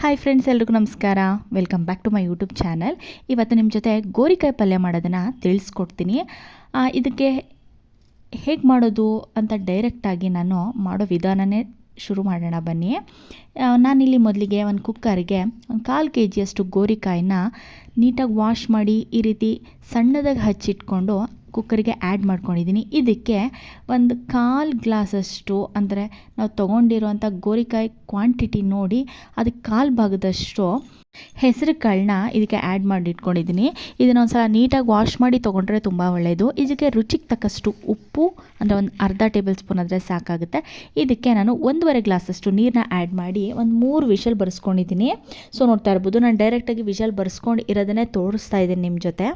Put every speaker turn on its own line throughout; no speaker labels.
Hi friends ಎಲ್ರಿಗೂ ನಮಸ್ಕಾರ. Welcome back to my YouTube channel ಇವತ್ತು ನಿಮ್ಮ ಜೊತೆ ಗೋರಿಕಾಯಿ ಪಲ್ಯ ಮಾಡೋದನ್ನು ತಿಳಿಸ್ಕೊಡ್ತೀನಿ. ಇದಕ್ಕೆ ಹೇಗೆ ಮಾಡೋದು ಅಂತ ಡೈರೆಕ್ಟಾಗಿ ನಾನು ಮಾಡೋ ವಿಧಾನನೇ ಶುರು ಮಾಡೋಣ ಬನ್ನಿ. ನಾನಿಲ್ಲಿ ಮೊದಲಿಗೆ ಒಂದು ಕುಕ್ಕರ್ಗೆ ಒಂದು ಕಾಲು ಕೆ ಜಿಯಷ್ಟು ಗೋರಿಕಾಯಿನ ನೀಟಾಗಿ ವಾಶ್ ಮಾಡಿ ಈ ರೀತಿ ಸಣ್ಣದಾಗಿ ಹಚ್ಚಿಟ್ಕೊಂಡು ಕುಕ್ಕರಿಗೆ ಆ್ಯಡ್ ಮಾಡ್ಕೊಂಡಿದ್ದೀನಿ. ಇದಕ್ಕೆ ಒಂದು ಕಾಲು ಗ್ಲಾಸಷ್ಟು, ಅಂದರೆ ನಾವು ತೊಗೊಂಡಿರೋಂಥ ಗೋರಿಕಾಯಿ ಕ್ವಾಂಟಿಟಿ ನೋಡಿ ಅದಕ್ಕೆ ಕಾಲು ಭಾಗದಷ್ಟು ಹೆಸರು ಕಾಳನ್ನ ಇದಕ್ಕೆ ಆ್ಯಡ್ ಮಾಡಿ ಇಟ್ಕೊಂಡಿದ್ದೀನಿ ಇದನ್ನ ಒಂದು ಸಲ ನೀಟಾಗಿ ವಾಶ್ ಮಾಡಿ ತೊಗೊಂಡ್ರೆ ತುಂಬ ಒಳ್ಳೆಯದು ಇದಕ್ಕೆ ರುಚಿಗೆ ತಕ್ಕಷ್ಟು ಉಪ್ಪು, ಅಂದರೆ ಒಂದು ಅರ್ಧ ಟೇಬಲ್ ಸ್ಪೂನ್ ಆದರೆ ಸಾಕಾಗುತ್ತೆ. ಇದಕ್ಕೆ ನಾನು ಒಂದೂವರೆ ಗ್ಲಾಸಷ್ಟು ನೀರನ್ನ ಆ್ಯಡ್ ಮಾಡಿ ಒಂದು ಮೂರು ವಿಷಲ್ ಬರೆಸ್ಕೊಂಡಿದ್ದೀನಿ. ಸೊ ನೋಡ್ತಾ ಇರ್ಬೋದು, ನಾನು ಡೈರೆಕ್ಟಾಗಿ ವಿಷಲ್ ಬರೆಸ್ಕೊಂಡು ಇರೋದನ್ನೇ ತೋರಿಸ್ತಾ ಇದ್ದೀನಿ ನಿಮ್ಮ ಜೊತೆ.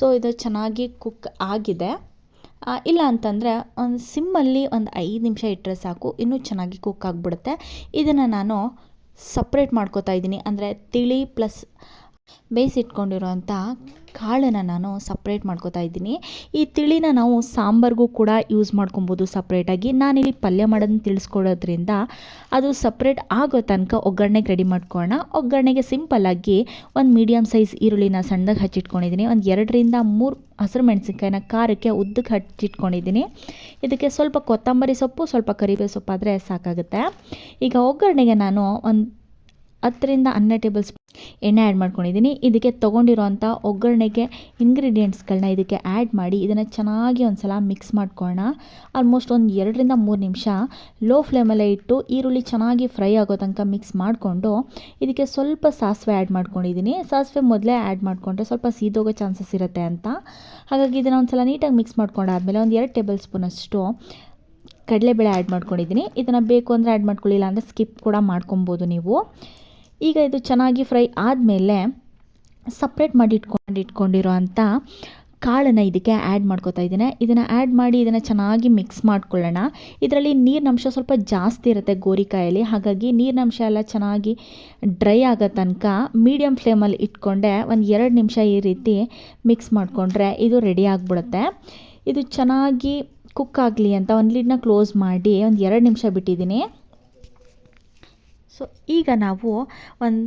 ಸೊ ಇದು ಚೆನ್ನಾಗಿ ಕುಕ್ ಆಗಿದೆ. ಇಲ್ಲ ಅಂತಂದರೆ ಒಂದು ಸಿಮ್ಮಲ್ಲಿ ಒಂದು ಐದು ನಿಮಿಷ ಇಟ್ಟರೆ ಸಾಕು, ಇನ್ನೂ ಚೆನ್ನಾಗಿ ಕುಕ್ ಆಗಿಬಿಡುತ್ತೆ. ಇದನ್ನು ನಾನು ಸಪ್ರೇಟ್ ಮಾಡ್ಕೋತಾ ಇದ್ದೀನಿ. ಅಂದರೆ ತಿಳಿ ಪ್ಲಸ್ ಬೇಯಿಸಿಟ್ಕೊಂಡಿರೋಂಥ ಕಾಳನ್ನು ನಾನು ಸಪ್ರೇಟ್ ಮಾಡ್ಕೋತಾ ಇದ್ದೀನಿ. ಈ ತಿಳಿನ ನಾವು ಸಾಂಬಾರ್ಗೂ ಕೂಡ ಯೂಸ್ ಮಾಡ್ಕೊಬೋದು ಸಪ್ರೇಟಾಗಿ ನಾನಿಲ್ಲಿ ಪಲ್ಯ ಮಾಡೋದನ್ನ ತಿಳಿಸ್ಕೊಡೋದ್ರಿಂದ ಅದು ಸಪ್ರೇಟ್ ಆಗೋ ತನಕ ಒಗ್ಗರಣೆಗೆ ರೆಡಿ ಮಾಡ್ಕೊಳ್ಳೋಣ. ಒಗ್ಗರಣೆಗೆ ಸಿಂಪಲ್ಲಾಗಿ ಒಂದು ಮೀಡಿಯಮ್ ಸೈಜ್ ಈರುಳ್ಳಿನ ಸಣ್ಣದಾಗಿ ಹಚ್ಚಿಟ್ಕೊಂಡಿದ್ದೀನಿ. ಒಂದು ಎರಡರಿಂದ ಮೂರು ಹಸಿರು ಮೆಣಸಿನ್ಕಾಯಿನ ಖಾರಕ್ಕೆ ಉದ್ದಕ್ಕೆ ಹಚ್ಚಿಟ್ಕೊಂಡಿದ್ದೀನಿ. ಇದಕ್ಕೆ ಸ್ವಲ್ಪ ಕೊತ್ತಂಬರಿ ಸೊಪ್ಪು, ಸ್ವಲ್ಪ ಕರಿಬೇವು ಸೊಪ್ಪು ಆದರೆ ಸಾಕಾಗುತ್ತೆ. ಈಗ ಒಗ್ಗರಣೆಗೆ ನಾನು ಒಂದು ಹತ್ತರಿಂದ ಹನ್ನೆರಡು ಟೇಬಲ್ ಸ್ಪೂನ್ ಎಣ್ಣೆ ಆ್ಯಡ್ ಮಾಡ್ಕೊಂಡಿದ್ದೀನಿ. ಇದಕ್ಕೆ ತೊಗೊಂಡಿರೋಂಥ ಒಗ್ಗರಣೆಗೆ ಇಂಗ್ರೀಡಿಯೆಂಟ್ಸ್ಗಳನ್ನ ಇದಕ್ಕೆ ಆ್ಯಡ್ ಮಾಡಿ ಇದನ್ನು ಚೆನ್ನಾಗಿ ಒಂದು ಸಲ ಮಿಕ್ಸ್ ಮಾಡ್ಕೊಳ್ಳೋಣ. ಆಲ್ಮೋಸ್ಟ್ ಒಂದು ಎರಡರಿಂದ ಮೂರು ನಿಮಿಷ ಲೋ ಫ್ಲೇಮಲ್ಲೇ ಇಟ್ಟು ಈರುಳ್ಳಿ ಚೆನ್ನಾಗಿ ಫ್ರೈ ಆಗೋ ತನಕ ಮಿಕ್ಸ್ ಮಾಡಿಕೊಂಡು ಇದಕ್ಕೆ ಸ್ವಲ್ಪ ಸಾಸಿವೆ ಆ್ಯಡ್ ಮಾಡ್ಕೊಂಡಿದ್ದೀನಿ. ಸಾಸಿವೆ ಮೊದಲೇ ಆ್ಯಡ್ ಮಾಡಿಕೊಂಡ್ರೆ ಸ್ವಲ್ಪ ಸೀದೋಗೋ ಚಾನ್ಸಸ್ ಇರುತ್ತೆ ಅಂತ. ಹಾಗಾಗಿ ಇದನ್ನು ಒಂದು ಸಲ ನೀಟಾಗಿ ಮಿಕ್ಸ್ ಮಾಡ್ಕೊಂಡಾದ್ಮೇಲೆ ಒಂದು ಎರಡು ಟೇಬಲ್ ಸ್ಪೂನಷ್ಟು ಕಡಲೆಬೇಳೆ ಆ್ಯಡ್ ಮಾಡ್ಕೊಂಡಿದ್ದೀನಿ. ಇದನ್ನು ಬೇಕು ಅಂದರೆ ಆ್ಯಡ್ ಮಾಡ್ಕೊಳ್ಳಿಲ್ಲ ಅಂದರೆ ಸ್ಕಿಪ್ ಕೂಡ ಮಾಡ್ಕೊಬೋದು ನೀವು. ಈಗ ಇದು ಚೆನ್ನಾಗಿ ಫ್ರೈ ಆದಮೇಲೆ ಸಪ್ರೇಟ್ ಮಾಡಿ ಇಟ್ಕೊಂಡು ಇಟ್ಕೊಂಡಿರೋ ಅಂಥ ಕಾಳನ್ನು ಇದಕ್ಕೆ ಆ್ಯಡ್ ಮಾಡ್ಕೋತಾ ಇದ್ದೀನಿ. ಇದನ್ನು ಆ್ಯಡ್ ಮಾಡಿ ಇದನ್ನು ಚೆನ್ನಾಗಿ ಮಿಕ್ಸ್ ಮಾಡ್ಕೊಳ್ಳೋಣ. ಇದರಲ್ಲಿ ನೀರಿನಂಶ ಸ್ವಲ್ಪ ಜಾಸ್ತಿ ಇರುತ್ತೆ ಗೋರಿಕಾಯಲ್ಲಿ. ಹಾಗಾಗಿ ನೀರಿನಂಶ ಎಲ್ಲ ಚೆನ್ನಾಗಿ ಡ್ರೈ ಆಗೋ ತನಕ ಮೀಡಿಯಮ್ ಫ್ಲೇಮಲ್ಲಿ ಇಟ್ಕೊಂಡೆ ಒಂದು ಎರಡು ನಿಮಿಷ ಈ ರೀತಿ ಮಿಕ್ಸ್ ಮಾಡಿಕೊಂಡ್ರೆ ಇದು ರೆಡಿ ಆಗಿಬಿಡುತ್ತೆ. ಇದು ಚೆನ್ನಾಗಿ ಕುಕ್ ಆಗಲಿ ಅಂತ ಒಂದು ಲಿಡ್ನ ಕ್ಲೋಸ್ ಮಾಡಿ ಒಂದು ಎರಡು ನಿಮಿಷ ಬಿಟ್ಟಿದ್ದೀನಿ. ಸೊ ಈಗ ನಾವು ಒಂದು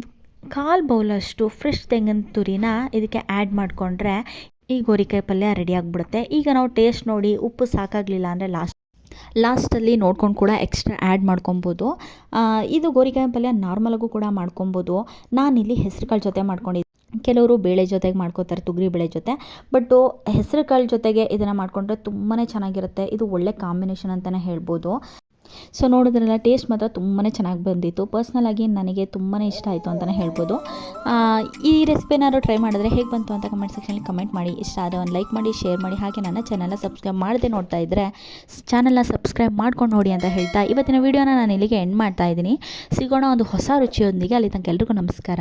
ಕಾಲು ಬೌಲಷ್ಟು ಫ್ರೆಶ್ ತೆಂಗಿನ ತುರಿನ ಇದಕ್ಕೆ ಆ್ಯಡ್ ಮಾಡಿಕೊಂಡ್ರೆ ಈ ಗೋರಿಕಾಯಿ ಪಲ್ಯ ರೆಡಿ ಆಗಿಬಿಡುತ್ತೆ. ಈಗ ನಾವು ಟೇಸ್ಟ್ ನೋಡಿ, ಉಪ್ಪು ಸಾಕಾಗಲಿಲ್ಲ ಅಂದರೆ ಲಾಸ್ಟ್ ಲಾಸ್ಟಲ್ಲಿ ನೋಡ್ಕೊಂಡು ಕೂಡ ಎಕ್ಸ್ಟ್ರಾ ಆ್ಯಡ್ ಮಾಡ್ಕೊಬೋದು. ಇದು ಗೋರಿಕಾಯಿ ಪಲ್ಯ ನಾರ್ಮಲಾಗೂ ಕೂಡ ಮಾಡ್ಕೊಬೋದು. ನಾನಿಲ್ಲಿ ಹೆಸ್ರು ಕಾಳು ಜೊತೆ ಮಾಡ್ಕೊಂಡಿದ್ದೆ ಕೆಲವರು ಬೇಳೆ ಜೊತೆಗೆ ಮಾಡ್ಕೋತಾರೆ, ತೊಗರಿ ಬೇಳೆ ಜೊತೆ. ಬಟ್ಟು ಹೆಸರುಕಾಳು ಜೊತೆಗೆ ಇದನ್ನು ಮಾಡಿಕೊಂಡ್ರೆ ತುಂಬಾ ಚೆನ್ನಾಗಿರುತ್ತೆ. ಇದು ಒಳ್ಳೆ ಕಾಂಬಿನೇಷನ್ ಅಂತಲೇ ಹೇಳ್ಬೋದು. ಸೊ ನೋಡಿದ್ರಲ್ಲ ಟೇಸ್ಟ್ ಮಾತ್ರ ತುಂಬಾ ಚೆನ್ನಾಗಿ ಬಂದಿತ್ತು. ಪರ್ಸ್ನಲಾಗಿ ನನಗೆ ತುಂಬಾ ಇಷ್ಟ ಆಯಿತು ಅಂತಲೇ ಹೇಳ್ಬೋದು. ಈ ರೆಸಿಪಿ ಏನಾದ್ರು ಟ್ರೈ ಮಾಡಿದ್ರೆ ಹೇಗೆ ಬಂತು ಅಂತ ಕಮೆಂಟ್ ಸೆಕ್ಷನಲ್ಲಿ ಕಮೆಂಟ್ ಮಾಡಿ. ಇಷ್ಟ ಆದರೆ ಒಂದು ಲೈಕ್ ಮಾಡಿ ಶೇರ್ ಮಾಡಿ. ಹಾಗೆ ನನ್ನ ಚಾನಲ್ನ ಸಬ್ಸ್ಕ್ರೈಬ್ ಮಾಡದೆ ನೋಡ್ತಾ ಇದ್ದರೆ ಚಾನಲ್ನ ಸಬ್ಸ್ಕ್ರೈಬ್ ಮಾಡ್ಕೊಂಡು ನೋಡಿ ಅಂತ ಹೇಳ್ತಾ ಇವತ್ತಿನ ವೀಡಿಯೋನ ನಾನು ಇಲ್ಲಿಗೆ ಎಂಡ್ ಮಾಡ್ತಾ ಇದ್ದೀನಿ. ಸಿಗೋಣ ಒಂದು ಹೊಸ ರುಚಿಯೊಂದಿಗೆ. ಅಲ್ಲಿ ತನಕ ಎಲ್ರಿಗೂ ನಮಸ್ಕಾರ.